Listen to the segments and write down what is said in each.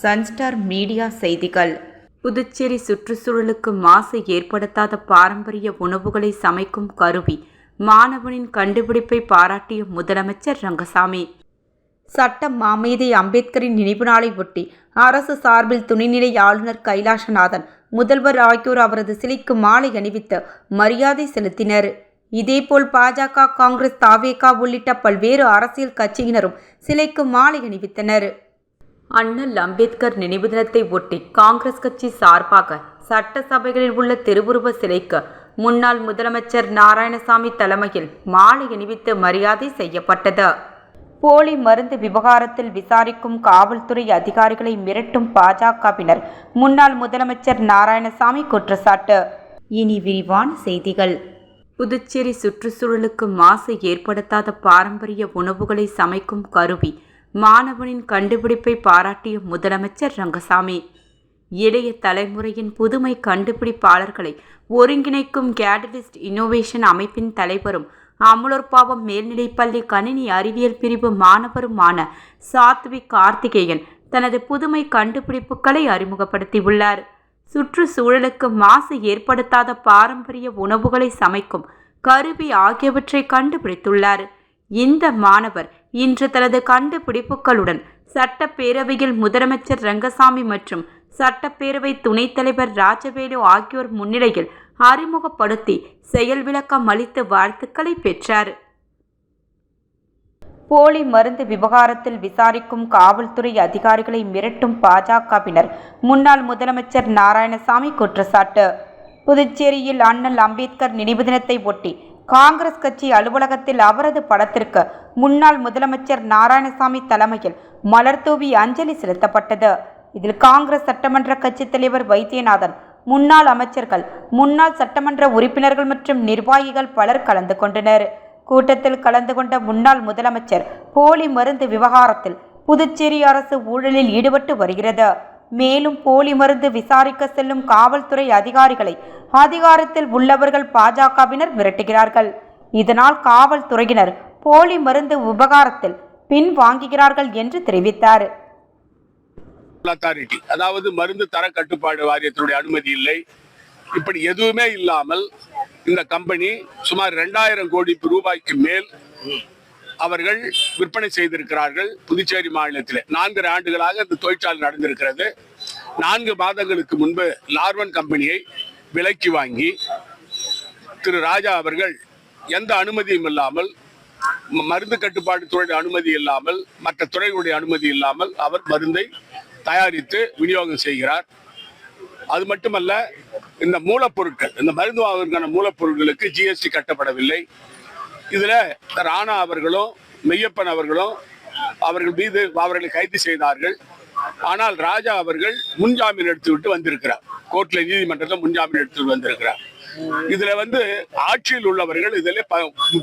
Sunstar media செய்திகள். புதுச்சேரி சுற்றுச்சூழலுக்கு மாசு ஏற்படுத்தாத பாரம்பரிய உணவுகளை சமைக்கும் கருவி. மாணவனின் கண்டுபிடிப்பை பாராட்டிய முதலமைச்சர் ரங்கசாமி. சட்ட மாமேதை அம்பேத்கரின் நினைவு நாளை ஒட்டி அரசு சார்பில் துணைநிலை ஆளுநர் கைலாசநாதன் முதல்வர் ஆகியோர் அவரது சிலைக்கு மாலை அணிவித்து மரியாதை செலுத்தினர். இதேபோல் பாஜக காங்கிரஸ் தாவேகா உள்ளிட்ட பல்வேறு அரசியல் கட்சியினரும் சிலைக்கு மாலை அணிவித்தனர். அண்ணல் அம்பேத்கர் நினைவு தினத்தை ஒட்டி காங்கிரஸ் கட்சி சார்பாக சட்டசபைகளில் உள்ள திருவுருவ சிலைக்கு முன்னாள் முதலமைச்சர் நாராயணசாமி தலைமையில் மாலை அணிவித்து மரியாதை செய்யப்பட்டது. போலி மருந்து விவகாரத்தில் விசாரிக்கும் காவல்துறை அதிகாரிகளை மிரட்டும் பாஜகவினர் முன்னாள் முதலமைச்சர் நாராயணசாமி குற்றச்சாட்டு. இனி விரிவான செய்திகள். புதுச்சேரி சுற்றுச்சூழலுக்கு மாசு ஏற்படுத்தாத பாரம்பரிய உணவுகளை சமைக்கும் கருவி மாணவனின் கண்டுபிடிப்பை பாராட்டிய முதலமைச்சர் ரங்கசாமி. இளைய தலைமுறையின் புதுமை கண்டுபிடிப்பாளர்களை ஒருங்கிணைக்கும் கேட்டலிஸ்ட் இன்னோவேஷன் அமைப்பின் தலைவரும் அமலோர்பாவம் மேல்நிலைப்பள்ளி கணினி அறிவியல் பிரிவு மாணவருமான சாத்வி கார்த்திகேயன் தனது புதுமை கண்டுபிடிப்புகளை அறிமுகப்படுத்தியுள்ளார். சுற்றுச்சூழலுக்கு மாசு ஏற்படுத்தாத பாரம்பரிய உணவுகளை சமைக்கும் கருவி ஆகியவற்றை கண்டுபிடித்துள்ளார். இந்த மாணவர் இன்று தனது கண்டுபிடிப்புகளுடன் சட்டப்பேரவையில் முதலமைச்சர் ரங்கசாமி மற்றும் சட்டப்பேரவை துணைத் தலைவர் ராஜவேலு ஆகியோர் முன்னிலையில் அறிமுகப்படுத்தி செயல் விளக்கம் அளித்து வாழ்த்துக்களை பெற்றார். போலி மருந்து விவகாரத்தில் விசாரிக்கும் காவல்துறை அதிகாரிகளை மிரட்டும் பாஜகவினர் முன்னாள் முதலமைச்சர் நாராயணசாமி குற்றச்சாட்டு. புதுச்சேரியில் அண்ணல் அம்பேத்கர் நினைவு தினத்தை ஒட்டி காங்கிரஸ் கட்சி அலுவலகத்தில் அவரது படத்திற்கு முன்னாள் முதலமைச்சர் நாராயணசாமி தலைமையில் மலர்தூவி அஞ்சலி செலுத்தப்பட்டது. இதில் காங்கிரஸ் சட்டமன்ற கட்சித் தலைவர் வைத்தியநாதன் முன்னாள் அமைச்சர்கள் முன்னாள் சட்டமன்ற உறுப்பினர்கள் மற்றும் நிர்வாகிகள் பலர் கலந்து கொண்டனர். கூட்டத்தில் கலந்து கொண்ட முன்னாள் முதலமைச்சர் போலி மருந்து விவகாரத்தில் புதுச்சேரி அரசு ஊழலில் ஈடுபட்டு வருகிறது. மேலும் போலி மருந்து விசாரிக்க செல்லும் காவல்துறை அதிகாரிகளை அதிகாரத்தில் உள்ளவர்கள் பாஜகவினர் மிரட்டுகிறார்கள் இதனால் காவல்துறையினர் போலி மருந்து உபகாரத்தில் பின் வாங்குகிறார்கள் என்று தெரிவித்தார். அத்தாரிட்டி அதாவது மருந்து தர கட்டுப்பாடு வாரியத்தினுடைய அனுமதி இல்லை. இப்படி எதுவுமே இல்லாமல் இந்த கம்பெனி சுமார் ரெண்டாயிரம் கோடி ரூபாய்க்கு மேல் அவர்கள் விற்பனை செய்திருக்கிறார்கள் புதுச்சேரி மாநிலத்தில். நான்கு ஆண்டுகளாக இந்த தொழிற்சாலை நடந்திருக்கிறது. நான்கு மாதங்களுக்கு முன்பு லார்வன் கம்பெனியை விலைக்கு வாங்கி திரு ராஜா அவர்கள் எந்த அனுமதியும் இல்லாமல் மருந்து கட்டுப்பாட்டு துறையுடைய அனுமதி இல்லாமல் மற்ற துறைகளுடைய அனுமதி இல்லாமல் அவர் மருந்தை தயாரித்து விநியோகம் செய்கிறார். அது மட்டுமல்ல இந்த மூலப்பொருட்கள் இந்த மருந்து வாங்குவதற்கான மூலப்பொருட்களுக்கு ஜிஎஸ்டி கட்டப்படவில்லை. இதுல ராணா அவர்களும் மெய்யப்பன் அவர்களும் அவர்கள் மீது அவர்களை கைது செய்தார்கள். ஆனால் ராஜா அவர்கள் முன்ஜாமீன் எடுத்துவிட்டு வந்திருக்கிறார். கோர்ட்ல நீதிமன்றத்தில் முன்ஜாமீன் எடுத்துட்டு வந்திருக்கிறார். இதுல வந்து ஆட்சியில் உள்ளவர்கள் இதுல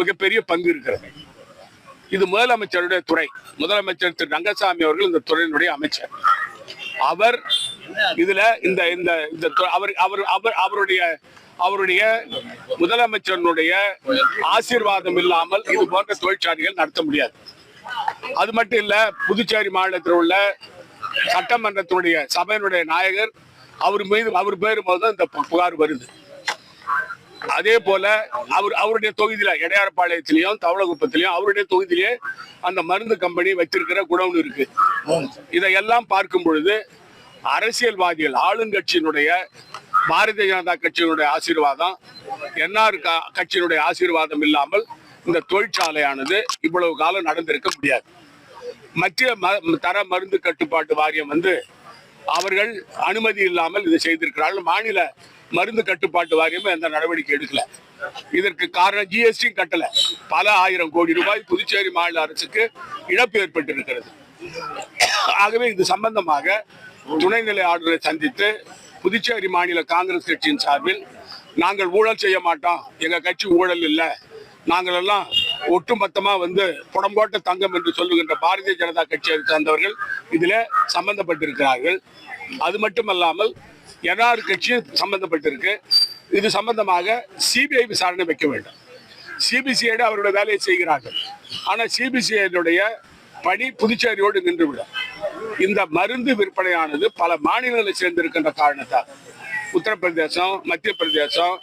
மிகப்பெரிய பங்கு இருக்கிறது. இது முதலமைச்சருடைய துறை. முதலமைச்சர் திரு ரங்கசாமி அவர்கள் இந்த துறையினுடைய அமைச்சர். அவர் இதுல இந்த இந்த அவர் அவர் அவர் அவருடைய அவருடைய முதலமைச்சருடைய ஆசீர்வாதம் இல்லாமல் இது போன்ற தொழிற்சாலைகள் நடத்த முடியாது. அது மட்டும் இல்ல புதுச்சேரி மாநிலத்தில் உள்ள சட்டமன்றத்தினுடைய சபையினுடைய நாயகர் அவர் மீது அவர் பேரு போது இந்த புகார் வருது. அதே போல அவர் அவருடைய தொகுதியில இடையார்பாளையத்திலையும் தவளகுப்பத்திலையும் அவருடைய தொகுதியிலே அந்த மருந்து கம்பெனி வச்சிருக்கிற குடவுன் இருக்கு. இதையெல்லாம் பார்க்கும் பொழுது அரசியல்வாதிகள் ஆளுங்கட்சியினுடைய பாரதிய ஜனதா கட்சியினுடைய ஆசீர்வாதம் என்ஆர் கட்சியினுடைய ஆசீர்வாதம் இல்லாமல் இந்த தொழிற்சாலையானது இவ்வளவு காலம் நடந்திருக்க முடியாது. மத்திய ம- தர மருந்து கட்டுப்பாட்டு வாரியம் வந்து அவர்கள் அனுமதி இல்லாமல் இதை செய்திருக்கிறார்கள். மாநில மருந்து கட்டுப்பாட்டு வாரியமும் எந்த நடவடிக்கை எடுக்கல. இதற்கு காரணம் ஜிஎஸ்டி கட்டல. பல ஆயிரம் கோடி ரூபாய் புதுச்சேரி மாநில அரசுக்கு இழப்பு ஏற்பட்டிருக்கிறது. ஆகவே இது சம்பந்தமாக துணைநிலை ஆளுநரை சந்தித்து புதுச்சேரி மாநில காங்கிரஸ் கட்சியின் சார்பில் நாங்கள் ஊழல் செய்ய மாட்டோம். எங்க கட்சி ஊழல் இல்லை. நாங்கள் எல்லாம் ஒட்டுமொத்தமா வந்து புடம்போட்ட தங்கம் என்று சொல்லுகின்ற பாரதிய ஜனதா கட்சியை சார்ந்தவர்கள் இதுல சம்பந்தப்பட்டிருக்கிறார்கள். அது மட்டுமல்லாமல் என்ஆர் கட்சியும் சம்பந்தப்பட்டிருக்கு. இது சம்பந்தமாக சிபிஐ விசாரணை வைக்க வேண்டும். சிபிசிஐடு அவருடைய வேலையை செய்கிறார்கள். ஆனால் சிபிசிஐடைய பணி புதுச்சேரியோடு நின்றுவிடும். இந்த மருந்து விற்பனையானது பல மாநிலங்களை சேர்ந்திருக்கின்ற காரணத்தால். உத்தரப்பிரதேசம் மத்திய பிரதேசம்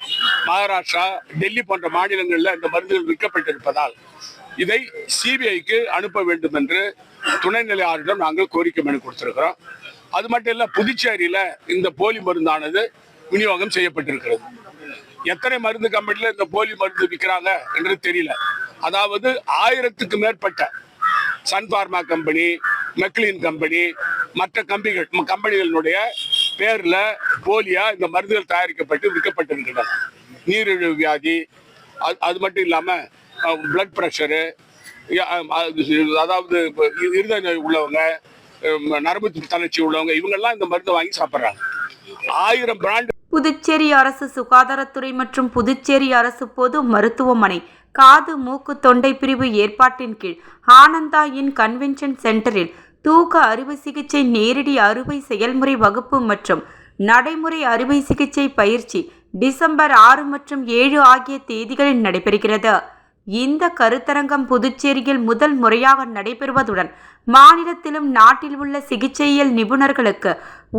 மகாராஷ்டிரா டெல்லி போன்ற மாநிலங்களில் இந்த மருந்துகள் விற்கப்பட்டிருப்பதால் இதை சிபிஐக்கு அனுப்ப வேண்டும் என்று துணைநிலை ஆளுநரிடம் நாங்கள் கோரிக்கை மனு கொடுத்திருக்கிறோம். அது மட்டும் இல்ல புதுச்சேரியில இந்த போலி மருந்தானது விநியோகம் செய்யப்பட்டிருக்கிறது. எத்தனை மருந்து கம்பெனியில் இந்த போலி மருந்து விற்கிறாங்க என்று தெரியல. அதாவது ஆயிரத்துக்கு மேற்பட்ட சன் பார்மா கம்பெனி மெக்லின் கம்பெனி மற்ற கம்பிகள் கம்பெனிகளினுடைய பேர்ல போலியா இந்த மருந்துகள் தயாரிக்கப்பட்டு விற்கப்பட்டிருக்கின்றன. நீரிழிவு வியாதி அது அது மட்டும் இல்லாம பிளட் ப்ரெஷரு அதாவது இருதய நோய் உள்ளவங்க நரம்பு தளர்ச்சி உள்ளவங்க இவங்கெல்லாம் இந்த மருந்தை வாங்கி சாப்பிட்றாங்க. ஆயிரம் பிராண்ட் புதுச்சேரி அரசு சுகாதாரத்துறை மற்றும் புதுச்சேரி அரசு பொது மருத்துவமனை காது மூக்கு தொண்டை பிரிவு ஏற்பாட்டின் கீழ் ஆனந்தா இன் கன்வென்ஷன் சென்டரில் தூக்க அறுவை சிகிச்சை நேரடி அறுவை செயல்முறை வகுப்பு மற்றும் நடைமுறை அறுவை சிகிச்சை பயிற்சி டிசம்பர் ஆறு மற்றும் ஏழு ஆகிய தேதிகளில் நடைபெறுகிறது. இந்த கருத்தரங்கம் புதுச்சேரியில் முதல் முறையாக நடைபெறுவதுடன் மாநிலத்திலும் நாட்டில் உள்ள சிகிச்சையியல் நிபுணர்களுக்கு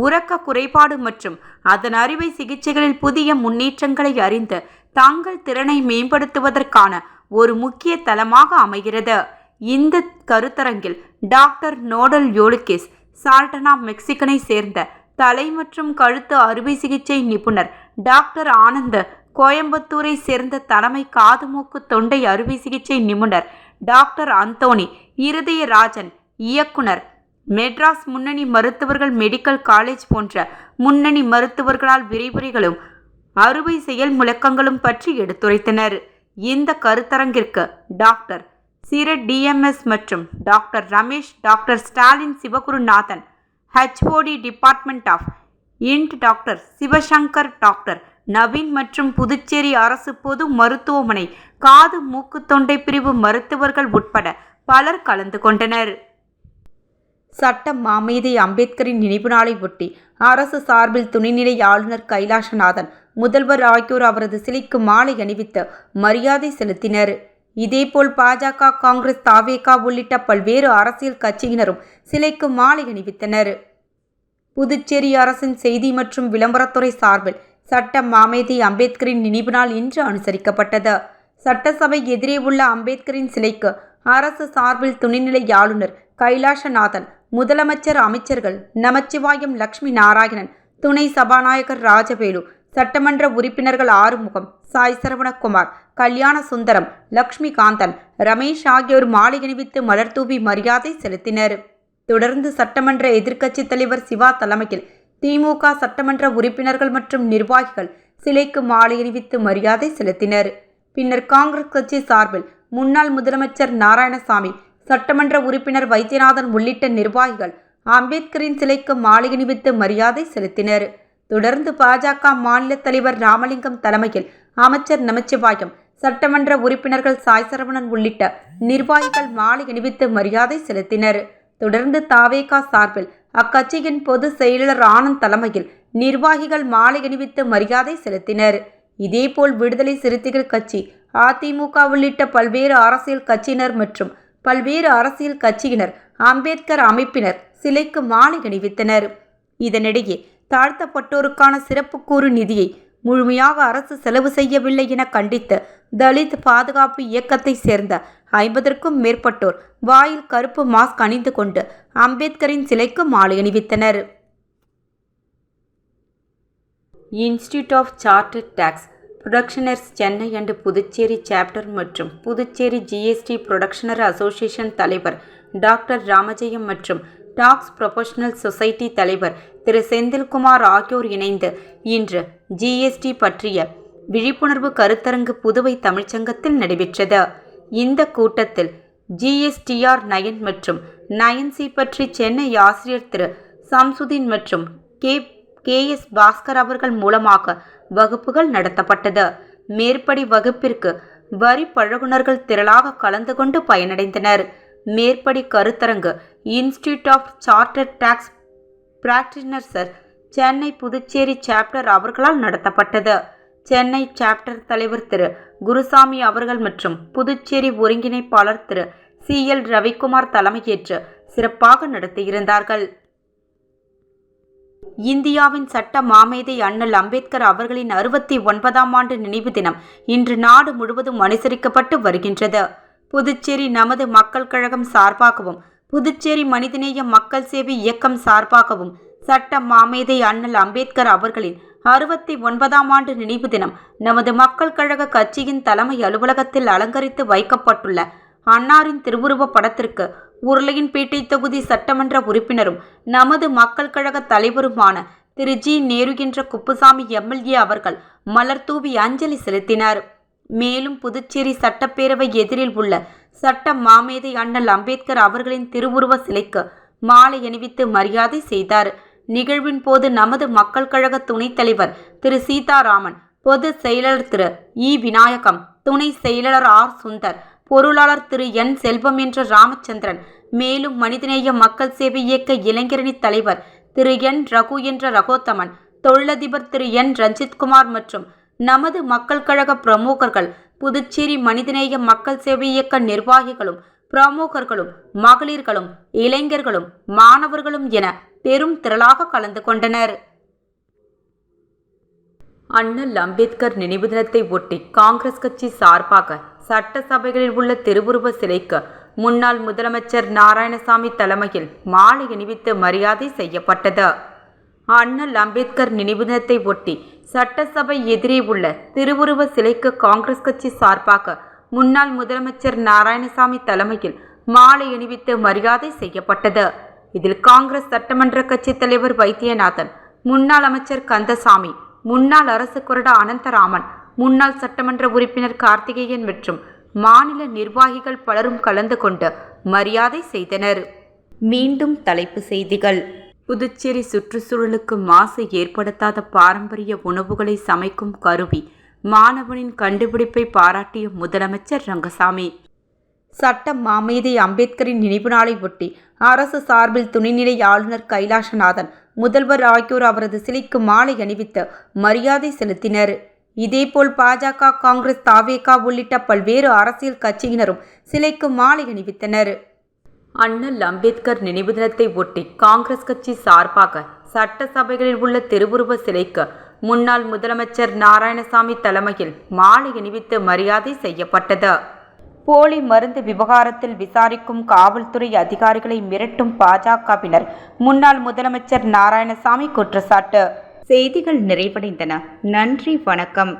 உறக்க குறைபாடு மற்றும் அதன் அறுவை சிகிச்சைகளில் புதிய முன்னேற்றங்களை அறிந்து தங்கள் திறனை மேம்படுத்துவதற்கான ஒரு முக்கிய தளமாக அமைகிறது. இந்த கருத்தரங்கில் டாக்டர் நோடல் யோலுகிஸ் சால்டனா மெக்சிகனை சேர்ந்த தலை மற்றும் கழுத்து அறுவை சிகிச்சை நிபுணர் டாக்டர் ஆனந்த கோயம்புத்தூரை சேர்ந்த தலைமை காது மூக்கு தொண்டை அறுவை சிகிச்சை நிபுணர் டாக்டர் அந்தோணி இருதயராஜன் இயக்குனர் மெட்ராஸ் முன்னணி மருத்துவர்கள் மெடிக்கல் காலேஜ் போன்ற முன்னணி மருத்துவர்களால் விரிவுரைகளும் அறுவை செயல் முழக்கங்களும் பற்றி எடுத்துரைத்தனர். இந்த கருத்தரங்கிற்கு டாக்டர் சிரட் டிஎம்எஸ் மற்றும் doctor Ramesh doctor Stalin Sivagurunathan HOD department of int doctor Sivasankar doctor Naveen மற்றும் புதுச்சேரி அரசு பொது மருத்துவமனை காது மூக்கு தொண்டை பிரிவு மருத்துவர்கள் உட்பட பலர் கலந்து கொண்டனர். சட்ட மாமேதை அம்பேத்கரின் நினைவு நாளை ஒட்டி அரசு சார்பில் துணைநிலை ஆளுநர் கைலாசநாதன் முதல்வர் ஆகியோர் அவரது சிலைக்கு மாலை அணிவித்து மரியாதை செலுத்தினர். இதேபோல் பாஜக காங்கிரஸ் தாவேகா உள்ளிட்ட பல்வேறு அரசியல் கட்சியினரும் சிலைக்கு மாலை அணிவித்தனர். புதுச்சேரி அரசின் செய்தி மற்றும் விளம்பரத்துறை சார்பில் சட்ட மாமேதி அம்பேத்கரின் நினைவு நாள் இன்று அனுசரிக்கப்பட்டது. சட்டசபை எதிரே உள்ள அம்பேத்கரின் சிலைக்கு அரசு சார்பில் துணைநிலை ஆளுநர் கைலாசநாதன் முதலமைச்சர் அமைச்சர்கள் நமச்சிவாயம் லட்சுமி நாராயணன் துணை சபாநாயகர் ராஜவேலு சட்டமன்ற உறுப்பினர்கள் ஆறுமுகம் சாய் சரவணகுமார் கல்யாண சுந்தரம் லக்ஷ்மி காந்தன் ரமேஷ் ஆகியோர் மாலை அணிவித்து மலர்தூவி மரியாதை செலுத்தினர். தொடர்ந்து சட்டமன்ற எதிர்க்கட்சித் தலைவர் சிவா தலைமையில் திமுக சட்டமன்ற உறுப்பினர்கள் மற்றும் நிர்வாகிகள் சிலைக்கு மாலை அணிவித்து மரியாதை செலுத்தினர். பின்னர் காங்கிரஸ் கட்சி சார்பில் முன்னாள் முதலமைச்சர் நாராயணசாமி சட்டமன்ற உறுப்பினர் வைத்தியநாதன் உள்ளிட்ட நிர்வாகிகள் அம்பேத்கரின் சிலைக்கு மாலை அணிவித்து மரியாதை செலுத்தினர். தொடர்ந்து பாஜக மாநில தலைவர் ராமலிங்கம் தலைமையில் அமைச்சர் நமச்சிவாயம் சட்டமன்ற உறுப்பினர்கள் சாய் சரவணன் உள்ளிட்ட நிர்வாகிகள் மாலை அணிவித்து மரியாதை செலுத்தினர். தொடர்ந்து தாவேகா சார்பில் அக்கட்சியின் பொதுச் செயலாளர் ஆனந்த் தலைமையில் நிர்வாகிகள் மாலை அணிவித்து மரியாதை செலுத்தினர். இதேபோல் விடுதலை சிறுத்தைகள் கட்சி அதிமுக உள்ளிட்ட பல்வேறு அரசியல் கட்சியினர் மற்றும் பல்வேறு அரசியல் கட்சியினர் அம்பேத்கர் அமைப்பினர் சிலைக்கு மாலை அணிவித்தனர். இதனிடையே தாழ்த்தப்பட்டோருக்கான சிறப்புக்கூறு நிதியை முழுமையாக அரசு செலவு செய்யவில்லை என கண்டித்து தலித் பாதுகாப்பு இயக்கத்தை சேர்ந்த ஐம்பதற்கும் மேற்பட்டோர் வாயில் கருப்பு மாஸ்க் அணிந்து கொண்டு அம்பேத்கரின் சிலைக்கு மாலை அணிவித்தனர். Institute of chartered tax practitioners Chennai and Puducherry chapter மற்றும் புதுச்சேரி ஜிஎஸ்டி புரொடக்ஷனர் அசோசியேஷன் தலைவர் டாக்டர் ராமஜெயம் மற்றும் டாக்ஸ் ப்ரொபஷனல் சொசைட்டி தலைவர் திரு செந்தில்குமார் ஆகியோர் இணைந்து இன்று ஜிஎஸ்டி பற்றிய விழிப்புணர்வு கருத்தரங்கு புதுவை தமிழ்ச்சங்கத்தில் நடைபெற்றது. இந்த கூட்டத்தில் ஜிஎஸ்டிஆர் நயன் மற்றும் நயன்சி பற்றி சென்னை ஆசிரியர் திரு சம்சுதீன் மற்றும் கே கே எஸ் பாஸ்கர் அவர்கள் மூலமாக வகுப்புகள் நடத்தப்பட்டது. மேற்படி வகுப்பிற்கு வரி பழகுனர்கள் திரளாக கலந்து கொண்டு பயனடைந்தனர். மேற்படி கருத்தரங்கு institute of chartered tax practitioners Chennai Puducherry chapter அவர்களால் நடத்தப்பட்டது. சென்னை சாப்டர் தலைவர் திரு. குருசாமி அவர்கள் மற்றும் புதுச்சேரி ஒருங்கிணைப்பாளர் திரு. சி. எல். ரவிக்குமார் தலைமையேற்று சிறப்பாக நடத்தியிருந்தார்கள். இந்தியாவின் சட்ட மாமேதை அண்ணல் அம்பேத்கர் அவர்களின் அறுபத்தி ஒன்பதாம் ஆண்டு நினைவு தினம் இன்று நாடு முழுவதும் அனுசரிக்கப்பட்டு வருகின்றது. புதுச்சேரி நமது மக்கள் கழகம் சார்பாகவும் புதுச்சேரி மனிதநேய மக்கள் சேவை இயக்கம் சார்பாகவும் சட்ட மாமேதை அண்ணல் அம்பேத்கர் அவர்களின் அறுபத்தி ஒன்பதாம் ஆண்டு நினைவு தினம் நமது மக்கள் கழக கட்சியின் தலைமை அலுவலகத்தில் அலங்கரித்து வைக்கப்பட்டுள்ள அன்னாரின் திருவுருவப் படத்திற்கு உருளையின்பேட்டை தொகுதி சட்டமன்ற உறுப்பினரும் நமது மக்கள் கழக தலைவருமான திரு ஜி. நேரு என்ற குப்புசாமி எம்எல்ஏ அவர்கள் மலர் தூவி அஞ்சலி செலுத்தினார். மேலும் புதுச்சேரி சட்டப்பேரவை எதிரில் உள்ள சட்ட மாமேதை அண்ணல் அம்பேத்கர் அவர்களின் திருவுருவ சிலைக்கு மாலை அணிவித்து மரியாதை செய்தார். நிகழ்வின் போது நமது மக்கள் கழக துணைத் தலைவர் திரு. சீதாராமன் பொது செயலர் திரு. இ. விநாயகம் துணை செயலாளர் ஆர். சுந்தர் பொருளாளர் திரு. என். செல்வம் என்ற ராமச்சந்திரன் மேலும் மனிதநேய மக்கள் சேவை இயக்க இளைஞரணி தலைவர் திரு. என். ரகு என்ற ரகோத்தமன் தொழிலதிபர் திரு. என். ரஞ்சித்குமார் மற்றும் நமது மக்கள் கழக பிரமுகர்கள் புதுச்சேரி மனிதநேய மக்கள் சேவை இயக்க நிர்வாகிகளும் பிரமுகர்களும் மகளிர்களும் இளைஞர்களும் மாணவர்களும் என பெரும் திரளாக கலந்து கொண்டனர். அண்ணல் அம்பேத்கர் நினைவு தினத்தை ஒட்டி காங்கிரஸ் கட்சி சார்பாக சட்டசபைகளில் உள்ள திருவுருவ சிலைக்கு முன்னாள் முதலமைச்சர் நாராயணசாமி தலைமையில் மாலை அணிவித்து மரியாதை செய்யப்பட்டது. அண்ணல் அம்பேத்கர் நினைவு தினத்தை ஒட்டி சட்டசபை எதிரே உள்ள திருவுருவ சிலைக்கு காங்கிரஸ் கட்சி சார்பாக முன்னாள் முதலமைச்சர் நாராயணசாமி தலைமையில் மாலை அணிவித்து மரியாதை செய்யப்பட்டது. இதில் காங்கிரஸ் சட்டமன்ற கட்சி தலைவர் வைத்தியநாதன் முன்னாள் அமைச்சர் கந்தசாமி முன்னாள் அரசு கொறடா அனந்தராமன் முன்னாள் சட்டமன்ற உறுப்பினர் கார்த்திகேயன் மற்றும் மாநில நிர்வாகிகள் பலரும் கலந்து கொண்டு மரியாதை செய்தனர். மீண்டும் தலைப்பு செய்திகள். புதுச்சேரி சுற்றுச்சூழலுக்கு மாசு ஏற்படுத்தாத பாரம்பரிய உணவுகளை சமைக்கும் கருவி. மாணவனின் கண்டுபிடிப்பை பாராட்டிய முதலமைச்சர் ரங்கசாமி. சட்ட மாமேதை அம்பேத்கரின் நினைவு நாளை ஒட்டி அரசு சார்பில் துணைநிலை ஆளுநர் கைலாசநாதன் முதல்வர் ஆகியோர் அவரது சிலைக்கு மாலை அணிவித்து மரியாதை செலுத்தினர். இதேபோல் பாஜக காங்கிரஸ் தாவேகா உள்ளிட்ட பல்வேறு அரசியல் கட்சியினரும் சிலைக்கு மாலை அணிவித்தனர். அண்ணல் அம்பேத்கர் நினைவு தினத்தை ஒட்டி காங்கிரஸ் கட்சி சார்பாக சட்டசபைகளில் உள்ள திருவுருவ சிலைக்கு முன்னாள் முதலமைச்சர் நாராயணசாமி தலைமையில் மாலை அணிவித்து மரியாதை செய்யப்பட்டது. போலி மருந்து விவகாரத்தில் விசாரிக்கும் காவல்துறை அதிகாரிகளை மிரட்டும் பாஜகவினர் முன்னாள் முதலமைச்சர் நாராயணசாமி குற்றச்சாட்டு. செய்திகள் நிறைவடைந்தன. நன்றி வணக்கம்.